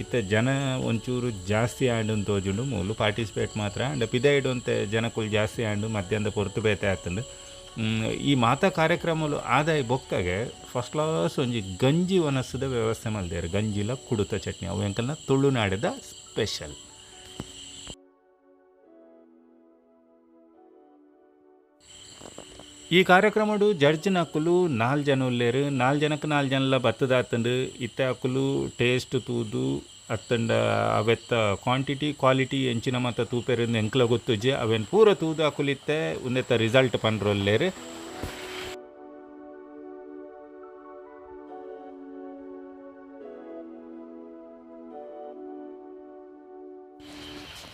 ಇತ್ತ ಜನ ಒಂಚೂರು ಜಾಸ್ತಿ ಆಂಡು ತೋಜುಂಡು, ಮೂಲು ಪಾರ್ಟಿಸಿಪೇಟ್ ಮಾತ್ರ ಅಂಡ್ ಪಿದೈಡು ಅಂತೆ ಜನಕ್ಕುಲು ಜಾಸ್ತಿ ಆಂಡು, ಮಧ್ಯಾಹ್ನದ ಪೊರ್ತು ಬೇತೆ ಆತಂಡು. ಈ ಮಾತಾ ಕಾರ್ಯಕ್ರಮಲು ಆದಾಯ ಬೊಕ್ಕಗೆ ಫಸ್ಟ್ ಕ್ಲಾಸ್ ಒಂಜಿ ಗಂಜಿ ವನಸ್ಸದ ವ್ಯವಸ್ಥೆ ಮಲ್ದೇರು, ಗಂಜಿಲ ಕುಡುತ ಚಟ್ನಿ, ಅವು ಎಂಕಲ್ನ ತುಳುನಾಡಿದ ಸ್ಪೆಷಲ್ ಈ ಕಾರ್ಯಕ್ರಮಡು ಜಡ್ಜಿನ ಹಕ್ಕಲು ನಾಲ್ ಜನ ಉಲ್ಲೇರು. ನಾಲ್ ಜನಕ್ಕೆ ನಾಲ್ ಜನಲ ಬತ್ತದ ಆತಂಡು ಇತ್ತೆ ಹಕ್ಕಲು ಟೇಸ್ಟ್ ತೂದು, ಅತ್ತಂಡ ಅವೆತ್ತ ಕ್ವಾಂಟಿಟಿ, ಕ್ವಾಲಿಟಿ ಎಂಚಿನ ಮತ್ತು ತೂಪೆರಿಂದ ಎಂಕ್ಲ ಗೊತ್ತುಜಿ ಅವೆನ್ ಪೂರ ತೂದು ಇತ್ತೆ, ಉಂದೆತ್ತ ರಿಸಲ್ಟ್ ಪಂಡ್ರೊಲ್ಲೇರು.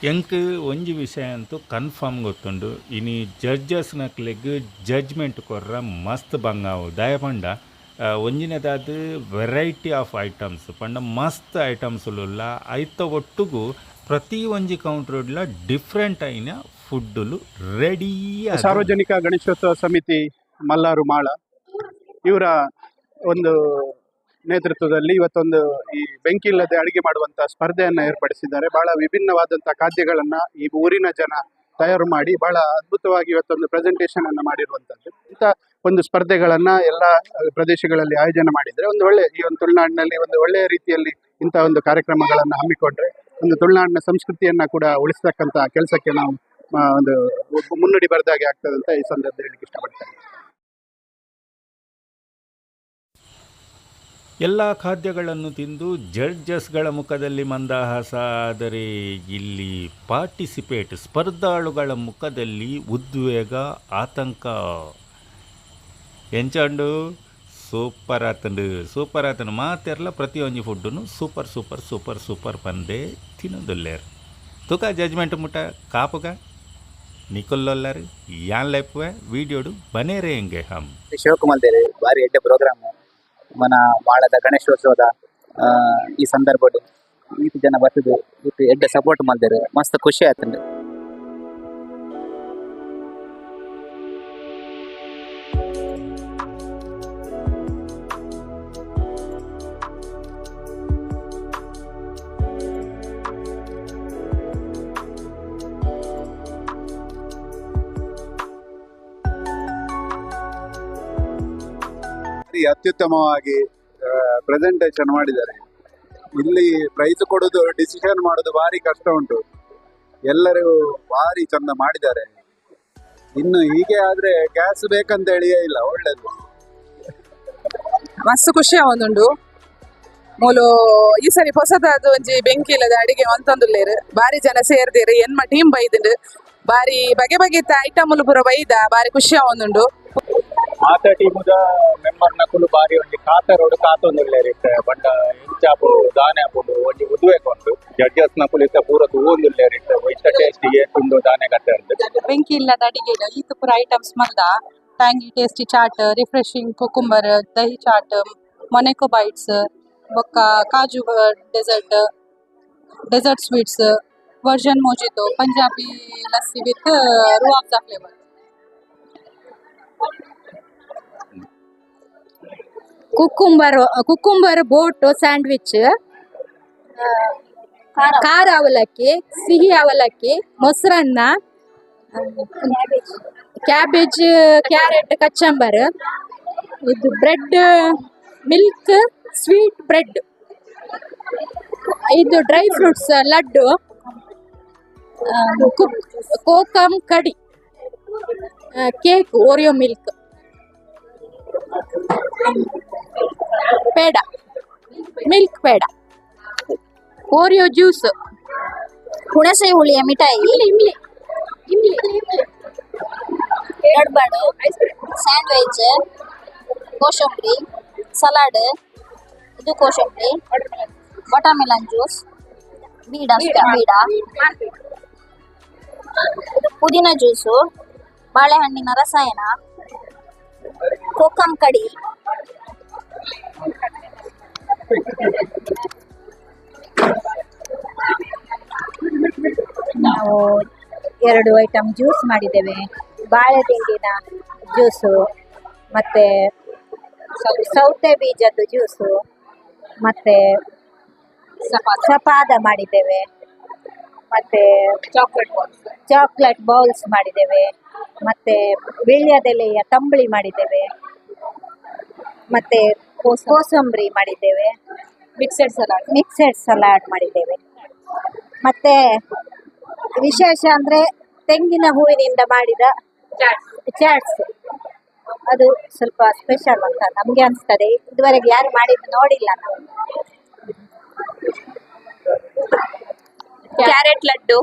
ಎಂಕ್ ಒಂಜಿ ವಿಷಯ ಅಂತೂ ಕನ್ಫರ್ಮ್ ಗೊತ್ತುಂಡು. ಇನಿ ಜಡ್ಜಸ್ ನಕ್ಲೆಗ್ ಜಡ್ಜ್ಮೆಂಟ್ ಕೊರ್ರ ಮಸ್ತ್ ಬಂಗಾವು. ದಯಪಂಡ ಒಂಜಿನದಾದ ವೆರೈಟಿ ಆಫ್ ಐಟಮ್ಸ್ ಪಂಡ ಮಸ್ತ್ ಐಟಮ್ಸ್ಲುಲ್ಲ ಐತ ಒಟ್ಟುಗು ಪ್ರತಿ ಒಂಜಿ ಕೌಂಟ್ರುಡ್ಲ ಡಿಫ್ರೆಂಟ್ ಐನ ಫುಡ್ಡುಲು ರೆಡಿ ಸಾರ್ವಜನಿಕ ಗಣೇಶೋತ್ಸವ ಸಮಿತಿ ಮಲ್ಲಾರು ಮಾಳ, ಇವರ ಒಂದು ನೇತೃತ್ವದಲ್ಲಿ ಇವತ್ತೊಂದು ಈ ಬೆಂಕಿ ಇಲ್ಲದೆ ಅಡಿಗೆ ಮಾಡುವಂತಹ ಸ್ಪರ್ಧೆಯನ್ನ ಏರ್ಪಡಿಸಿದ್ದಾರೆ. ಬಹಳ ವಿಭಿನ್ನವಾದಂತಹ ಖಾದ್ಯಗಳನ್ನ ಈ ಊರಿನ ಜನ ತಯಾರು ಮಾಡಿ ಬಹಳ ಅದ್ಭುತವಾಗಿ ಇವತ್ತೊಂದು ಪ್ರೆಸೆಂಟೇಷನ್ ಅನ್ನು ಮಾಡಿರುವಂತದ್ದು. ಇಂಥ ಒಂದು ಸ್ಪರ್ಧೆಗಳನ್ನ ಎಲ್ಲ ಪ್ರದೇಶಗಳಲ್ಲಿ ಆಯೋಜನೆ ಮಾಡಿದ್ರೆ ಒಂದು ಒಳ್ಳೆ ಈ ಒಂದು ತುಳುನಾಡಿನಲ್ಲಿ ಒಂದು ಒಳ್ಳೆಯ ರೀತಿಯಲ್ಲಿ ಇಂಥ ಒಂದು ಕಾರ್ಯಕ್ರಮಗಳನ್ನು ಹಮ್ಮಿಕೊಂಡ್ರೆ ಒಂದು ತುಳುನಾಡಿನ ಸಂಸ್ಕೃತಿಯನ್ನ ಕೂಡ ಉಳಿಸ್ತಕ್ಕಂಥ ಕೆಲಸಕ್ಕೆ ನಾವು ಒಂದು ಮುನ್ನುಡಿ ಬರೆದಾಗೆ ಆಗ್ತದೆ ಅಂತ ಈ ಸಂದರ್ಭದಲ್ಲಿ ಹೇಳಿಕ್ಕೆ ಇಷ್ಟಪಡ್ತೇನೆ. ಎಲ್ಲ ಖಾದ್ಯಗಳನ್ನು ತಿಂದು ಜಡ್ಜಸ್ಗಳ ಮುಖದಲ್ಲಿ ಮಂದಹಾಸ ಆದರೆ ಇಲ್ಲಿ ಪಾರ್ಟಿಸಿಪೇಟ್ ಸ್ಪರ್ಧಾಳುಗಳ ಮುಖದಲ್ಲಿ ಉದ್ವೇಗ, ಆತಂಕ. ಎಂಚಂಡು ಸೂಪರ್ ಆತಂಡು. ಸೂಪರ್ ಆತಂಡು. ಮಾತೆರ್ಲ ಪ್ರತಿಯೊಂದು ಫುಡ್ಡನ್ನು ಸೂಪರ್ ಸೂಪರ್ ಸೂಪರ್ ಸೂಪರ್ ಪಂದೆ ತಿನ್ನೋದುಲ್ಲೇರ್. ತುಕ ಜಜ್ಮೆಂಟ್ ಮುಟ ಕಾಪುಗ? ನಿಕೊಲ್ಲೊಲ್ಲರು? ಯಾನ್ ಲೆಪ್ಪುವೆ ವೀಡಿಯೋಡು? ಬನೇರೆ ಹೆಂಗೆ ಹಮ್? ಶಿವಕುಮಾರ್ ಬಾರಿ ಎಡ್ಡೆ ಪ್ರೋಗ್ರಾಮ್. ಮನ ಮಾಳದ ಗಣೇಶೋತ್ಸವದ ಈ ಸಂದರ್ಭದಲ್ಲಿ ಇಷ್ಟು ಜನ ಬರ್ತದೆ ಈತು ಎಡ್ಡೆ ಸಪೋರ್ಟ್ ಮಾಡಿದ್ರೆ ಮಸ್ತ್ ಖುಷಿ ಆಯ್ತಂಡು ಅತ್ಯುತ್ತಮವಾಗಿ ಪ್ರೆಸೆಂಟೇಷನ್ ಮಾಡಿದ್ದಾರೆ. ಇಲ್ಲಿ ಪ್ರೈಸ್ ಕೊಡೋದು ಡಿಸಿಷನ್ ಮಾಡೋದು ಭಾರಿ ಕಷ್ಟ ಉಂಟು. ಎಲ್ಲರೂ ಭಾರಿ ಚಂದ ಮಾಡಿದ್ದಾರೆ. ಇನ್ನು ಹೀಗೆ ಆದ್ರೆ ಗ್ಯಾಸ್ ಬೇಕಂತ ಹೇಳಿಯೇ ಇಲ್ಲ, ಒಳ್ಳೇದು. ಮಸ್ತ್ ಖುಷಿ ಆವೊಂದುಂಡು ಮೂಲು, ಈ ಸರಿ ಹೊಸದಾದ ಒಂಜಿ ಬೆಂಕಿ ಇಲ್ಲದ ಅಡಿಗೆ ಅಂತಂದುಲ್ಲೇರು. ಬಾರಿ ಜನ ಸೇರ್ದೇರು, ಎನ್ಮ ಟೀಮ್ ಬೈದಿಂಡು ಬಾರಿ ಬಗೆ ಬಗೆ ಐಟಮ್ ಪೂರ ಬೈದ ಬಾರಿ ಖುಷಿ ಆವೊಂದುಂಡು ಮಾತ ಟೀಮುದ ಮೆಂಬರ್ ನಕುಲು ಬಾರಿ ಒಂಜಿ ಕಾತರೋಡು ಕಾತೊಂದುಲ್ಲೇರ್ ಇತ್ತೆ ಬಂಡ ಇಂಚಾಪುಡು ದಾನೆ ಆಪುಡು ಒಂಜಿ ಉದುವೆ ಕೊಂಡು. ಜಡ್ಜಸ್ ನಕುಲು ಇತ್ತ ಪೂರ ತೂವೊಂದುಲ್ಲೇರ್ ಇತ್ತೆ ಟೇಸ್ಟಿ ಟೇಸ್ಟ್ ಏತುಂಡು ದಾನೆ ಕತ್ತೆ ಬೆಂಕಿ ಇಲ್ಲದ ಅಡಿಗೆ ಈತು ಪೂರ items ಮಲ್ದ tangy tasty chaat refreshing cucumber dahi chaat Monaco bites ಬೊಕ್ಕ kaju dessert dessert sweets version mojito Punjabi lassi with ರೂ of the flavour cucumber cucumber boat sandwich ಖಾರ ಅವಲಕ್ಕಿ ಸಿಹಿ ಅವಲಕ್ಕಿ ಮೊಸರನ್ನ ಕ್ಯಾಬೇಜ್ ಕ್ಯಾರೆಟ್ ಕಚ್ಚಂಬರ್ ಇದು ಬ್ರೆಡ್ ಮಿಲ್ಕ್ ಸ್ವೀಟ್ ಬ್ರೆಡ್. ಇದು dry fruits laddu kokum kokum kadhi cake Oreo milk. Peda. Milk peda. Oreo juice ಹುಣಸೆ ಹುಳಿಯ ಮಿಠಾಯಿ. ಇಮ್ಲಿ ಇಮ್ಲಿ ಗಡ್ಬಡು ಸ್ಯಾಂಡ್ವಿಚ್ ಕೋಶಂಬರಿ ಸಲಾಡ್ ಇದು ಕೋಶಂಬರಿ. ಬಟಾಮಿಲನ್ ಜ್ಯೂಸ್ ಬೀಡ ಬೀಡ. ಪುದೀನ ಜ್ಯೂಸು ಬಾಳೆಹಣ್ಣಿನ ರಸಾಯನ. ಕೋಕಂ ಕಡಿ. ನಾವು ಎರಡು ಐಟಮ್ ಜ್ಯೂಸ್ ಮಾಡಿದ್ದೇವೆ. ಬಾಳೆ ತೆಂಗಿನ ಜ್ಯೂಸು, ಮತ್ತು ಸೌತೆ ಬೀಜದ ಜ್ಯೂಸು, ಮತ್ತು ಸಪಾದ ಮಾಡಿದ್ದೇವೆ. ಮತ್ತು ಚಾಕ್ಲೇಟ್ ಬಾಲ್ಸ್ ಚಾಕ್ಲೇಟ್ ಬೌಲ್ಸ್ ಮಾಡಿದ್ದೇವೆ. ಮತ್ತೆ ವೀಳ್ಯದೆಲೆಯ ತಂಬಳಿ ಮಾಡಿದ್ದೇವೆ. ಮತ್ತೆ ಕೋಸಂಬರಿ ಮಾಡಿದ್ದೇವೆ. ಮಿಕ್ಸೆಡ್ ಸಲಾಡ್ ಮಿಕ್ಸೆಡ್ ಸಲಾಡ್ ಮಾಡಿದ್ದೇವೆ. ಮತ್ತೆ ವಿಶೇಷ ಅಂದ್ರೆ ತೆಂಗಿನ ಹೂವಿನಿಂದ ಮಾಡಿದ ಚಾಟ್ಸ್ ಅದು ಸ್ವಲ್ಪ ಸ್ಪೆಷಲ್ ಅಂತ ನಮ್ಗೆ ಅನಿಸ್ತದೆ. ಇದುವರೆಗೆ ಯಾರು ಮಾಡಿದ್ದು ನೋಡಿಲ್ಲ ನಾವು. Carrot laddu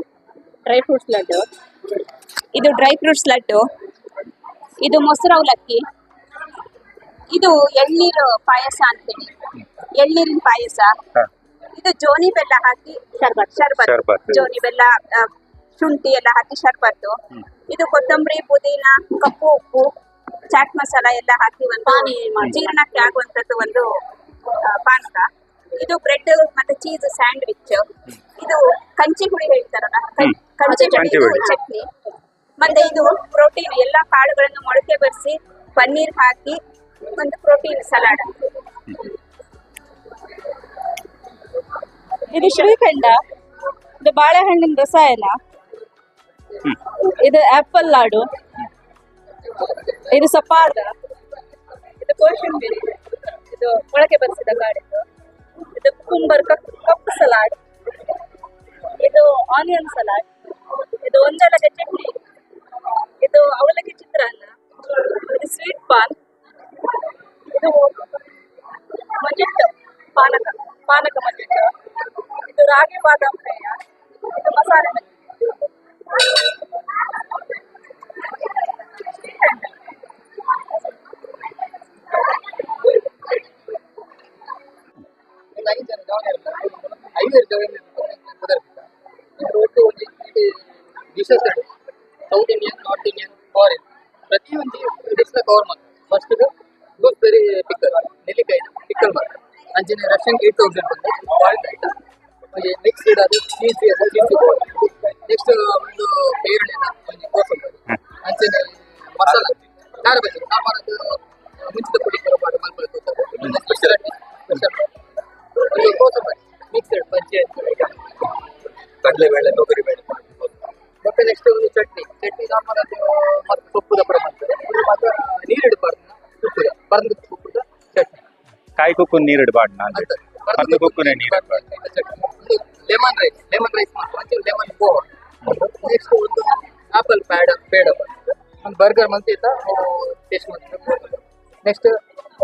dry fruits laddu ಇದು ಡ್ರೈ ಫ್ರೂಟ್ಸ್ ಲಡ್ಡು ಇದು ಮೊಸರು ಅವಲಕ್ಕಿ ಇದು ಎಳ್ನೀರು ಪಾಯಸ ಅಂತೇಳಿ ಎಳ್ನೀರಿನ ಪಾಯಸ. ಇದು ಜೋನಿ ಬೆಲ್ಲ ಹಾಕಿ ಶರ್ಬತ್ ಶರ್ಬತ್. ಜೋನಿ ಬೆಲ್ಲ ಶುಂಠಿ ಎಲ್ಲ ಹಾಕಿ ಶರ್ಬತ್ತು. ಇದು ಕೊತ್ತಂಬರಿ ಪುದೀನ ಕಪ್ಪು ಉಪ್ಪು ಚಾಟ್ ಮಸಾಲ ಎಲ್ಲ ಹಾಕಿ ಒಂದು ಜೀರ್ಣಕ್ಕೆ ಆಗುವಂತದ್ದು ಒಂದು ಪಾನಕ. ಇದು ಬ್ರೆಡ್ ಮತ್ತೆ ಚೀಸ್ ಸ್ಯಾಂಡ್ವಿಚ್ ಇದು ಕಂಚಿ ಹುಳಿ ಹೇಳ್ತಾರಲ್ಲ ಕಂಚಿ ಹುಳಿ. ಚಟ್ನಿ. ಮತ್ತೆ ಇದು ಪ್ರೋಟೀನ್ ಎಲ್ಲಾ ಕಾಳುಗಳನ್ನು ಮೊಳಕೆ ಬರಿಸಿ ಪನ್ನೀರ್ ಹಾಕಿ ಒಂದು ಪ್ರೋಟೀನ್ ಸಲಾಡ್ ಇದು ಶ್ರೀಖಂಡ ಇದು ಬಾಳೆಹಣ್ಣಿನ ರಸಾಯನ ಇದು ಆಪಲ್ ಲಾಡು. ಇದು ಸಪಾದ ಇದು ಕೋಶಂಬಿರಿ. ಇದು ಮೊಳಕೆ ಬರಿಸಿದ ಕಾಡಿದ್ದು ಇದು ಕುಂಬರ್ ಕಪ್ ಕಪ್ಪು ಸಲಾಡ್. ಇದು ಆನಿಯನ್ ಸಲಾಡ್. ಇದು ಒಂದೆಲಗ ಚಟ್ನಿ. ಇದು ಅವಲಕ್ಕಿ ಚಿತ್ರಾನ್ನ ಇದು ಸ್ವೀಟ್ ಪಾನ್. ಇದು ಮಜಿಟ್ ಪಾನಕ. ಪಾನಕ ಮಜಿಟ್ ಇದು ರಾಗಿ ಬಾದಾಮ್ ಪೇಯ ಇದು ಮಸಾಲೆ ಮಜ್ಜಿಗೆ. ಐವೇರು ಜವಾನ್ ಕುದರ್ತಿದ್ದ ಇದು ಒಟ್ಟು ಒಂದು dishes South Indian North Indian foreign ಪ್ರತಿಯೊಂದು ಡಿಶ್ನ ಕವರ್ ಮಾಡ್ತಾರೆ ಫಸ್ಟ್ ಗೂಸ್ಬೆರಿ ಪಿಕ್ಕಲ್ ನೆಲ್ಲಿಕಾಯಿ ಪಿಕ್ಕಲ್ ಮಾಡ್ತಾರೆ ಅಂಚಿನ Russian eight thousand boiled item next ಇಡೋದು ಚೀಸ್ ಅದು ಚೀಸ್ ಕಾಯಿ ಕುಕ್ಕು ನೀರು ಇಡಬಾರ್ದು ನಾನು ಪರ್ದು ಕುಕ್ಕುನೇ ನೀರು ಒಂದು ಲೆಮನ್ ರೈಸ್ ಲೆಮನ್ ರೈಸ್ ಒಂಚೂರು ಲೆಮನ್ ಗೋವಾ ನೆಕ್ಸ್ಟ್ ಒಂದು ಆಪಲ್ ಪ್ಯಾಡ ಪೇಡ ಒಂದು ಬರ್ಗರ್ ಮಂತ್ ಇತ್ತ? ಟೇಸ್ಟ್ ಮಾಡ್ತಾರೆ ನೆಕ್ಸ್ಟ್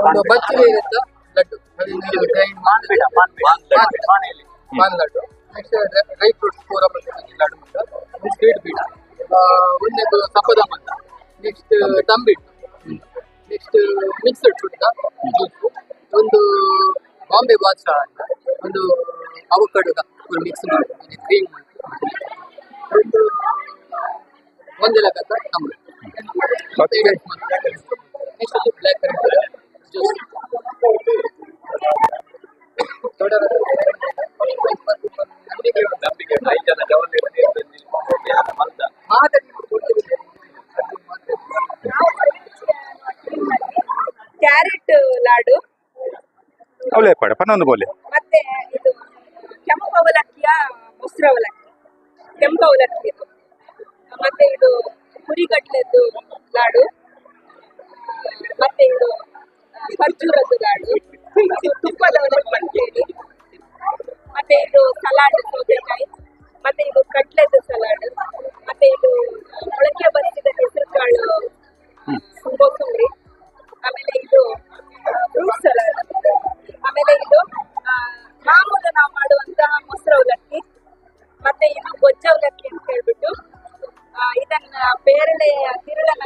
ಒಂದು ಬಚ್ಚಲಿ ಇರುತ್ತೆ? ಲಡ್ಡು. ಮಾನ್ಬೇಡ ಮಾನ್ ಲಡ್ಡು. ನೆಕ್ಸ್ಟ್ ಡ್ರೈ ಫ್ರೂಟ್ಸ್ ಪೂರ ಬರ್ತದೆ ಲಡ್ಡು ಒಂದು ಸ್ವೀಟ್ ಬೀಡ ಒಂದೊಂದು ಸಪದ ಅಂತ ನೆಕ್ಸ್ಟ್ ತಂಬಿಟ್ಟು. ನೆಕ್ಸ್ಟ್ ಮಿಕ್ಸ್ಡ್ ಫುಡ್ ಜ್ಯೂಸು ಒಂದು ಬಾಂಬೆ ಬಾದ್ಶಾ ಅಂತ ಒಂದು ಅವಕಡು ಫುಲ್ ಮಿಕ್ಸ್ ಮಾಡಿ ಕ್ರೀಮ್ ಒಂದು ಒಂದೆಲ್ಲ ಕತ್ತ ತಂಬು ನೆಕ್ಸ್ಟ್ ಬ್ಲ್ಯಾಕ್ ಜ್ಯೂಸ್ ಐದು ಜನ ಜವಾನ್ ಕ್ಯಾರೆಟ್ ಲಾಡು ಅವಲೇ ಪಡ ಪನ್ನೊಂದು ಬೋಲೆ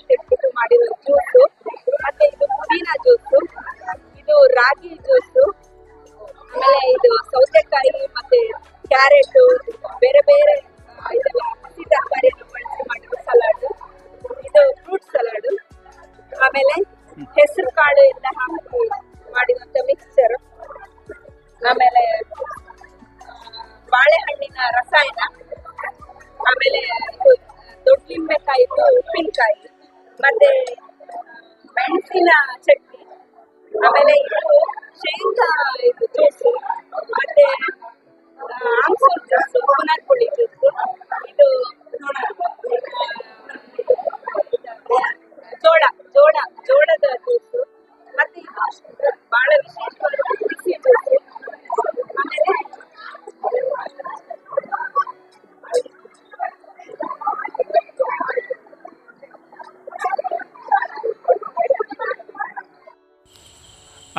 de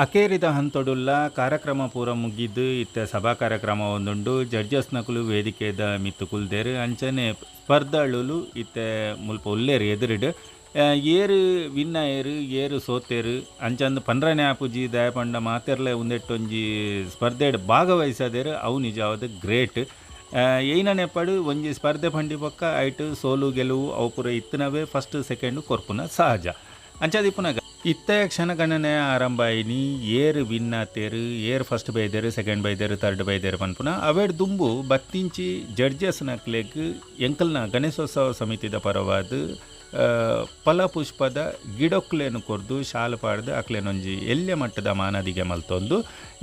ಅಕೇರಿದ ಹಂತೊಡುಲ್ಲ ಕಾರ್ಯಕ್ರಮ ಪೂರ ಮುಗಿದ್ದು, ಇತ್ತ ಸಭಾ ಕಾರ್ಯಕ್ರಮ ಒಂದುಂಡು ಜಡ್ಜಸ್ ನಕುಲು ವೇದಿಕೆದ ಮಿತ್ತು ಕುಲ್ದೇರು, ಅಂಚನೆ ಸ್ಪರ್ಧಾಳುಲು ಇತ್ತ ಮುಲ್ಪ ಉಲ್ಲೇರು ಎದುರಿಡು. ಏರು ವಿನ್ನ ಏರು ಏರು ಸೋತೇರು, ಅಂಚಂದು ಪಂಡ್ರನೆ ಆಪುಜಿ ದಯಪಂಡ ಮಾತೆರ್ಲೆ ಉಂದೆಟ್ಟೊಂಜಿ ಸ್ಪರ್ಧೆಡ್ ಭಾಗವಹಿಸದೇರು, ಅವು ನಿಜವಾದ ಗ್ರೇಟ್. ಏನನೆ ಪಡು ಒಂಜಿ ಸ್ಪರ್ಧೆ ಪಂಡಿ ಪಕ್ಕ, ಐಟು ಸೋಲು ಗೆಲುವು ಅವು ಪೂರ ಇತ್ತನವೇ, ಫಸ್ಟ್ ಸೆಕೆಂಡು ಕೊರ್ಪುನ ಸಹಜ. ಅಂಚದಿಪ್ಪುನಗ ಇತ್ತೆ ಕ್ಷಣಗಣನೆ ಆರಂಭ ಆಯ್ನಿ ಏರ್ ವಿನ್ ಆತೇರು ಏರ್ ಫಸ್ಟ್ ಬೈದೇರು ಸೆಕೆಂಡ್ ಬೈದೇರು ತರ್ಡ್ ಬೈದೇರು ಪನ್ಪುನ ಅವೇಡ್ ದುಂಬು ಬತ್ತಿಂಚಿ ಜಡ್ಜಸ್ ನಕ್ಲೆಗ್ ಎಂಕಲ್ನ ಗಣೇಶೋತ್ಸವ ಸಮಿತಿದ ಪರವಾದ ಫಲಪುಷ್ಪದ ಗಿಡೊಕ್ಲೇನು ಕೊರ್ದು ಶಾಲು ಪಾಡ್ದು ಅಕ್ಲೇನೊಂಜಿ ಎಲ್ಲೆ ಮಟ್ಟದ ಮಾನದಿಗೆ ಮಲ್ತೊಂದು.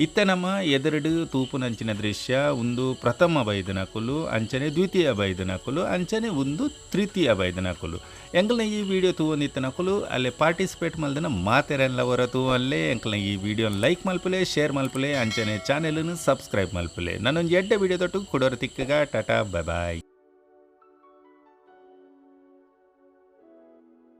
ಇತ್ತ ನಮ್ಮ ಎದುರುಡು ತೂಪುನಂಚಿನ ದೃಶ್ಯ, ಒಂದು ಪ್ರಥಮ ಬೈದನಕುಲು, ಅಂಚನೆ ದ್ವಿತೀಯ ಬೈದನಕುಲು, ಅಂಚನೆ ಒಂದು ತೃತೀಯ ಬೈದನಕುಲು. ಎಂಕಲ್ನ ಈ ವಿಡಿಯೋ ತೂವೊಂದಿತ್ತನಕುಲು ಅಲ್ಲೇ ಪಾರ್ಟಿಸಿಪೇಟ್ ಮಲ್ದನ ಮಾತೆರೆಲ್ಲ ಹೊರತು ಅಲ್ಲೇ ಎಂಕಲ್ನ ಈ ವಿಡಿಯೋನ ಲೈಕ್ ಮಲ್ಪಲೆ, ಶೇರ್ ಮಲ್ಪಲೆ, ಅಂಚನೆ ಚಾನೆಲನ್ನು ಸಬ್ಸ್ಕ್ರೈಬ್ ಮಲ್ಪಲೆ. ನಾನೊಂದು ಎಡ್ಡೆ ವಿಡಿಯೋ ತೊಟ್ಟು ಕೊಡೋರು ತಿಕ್ಕಗ, ಟಾಟಾ ಬಾಯ್ ಬಾಯ್.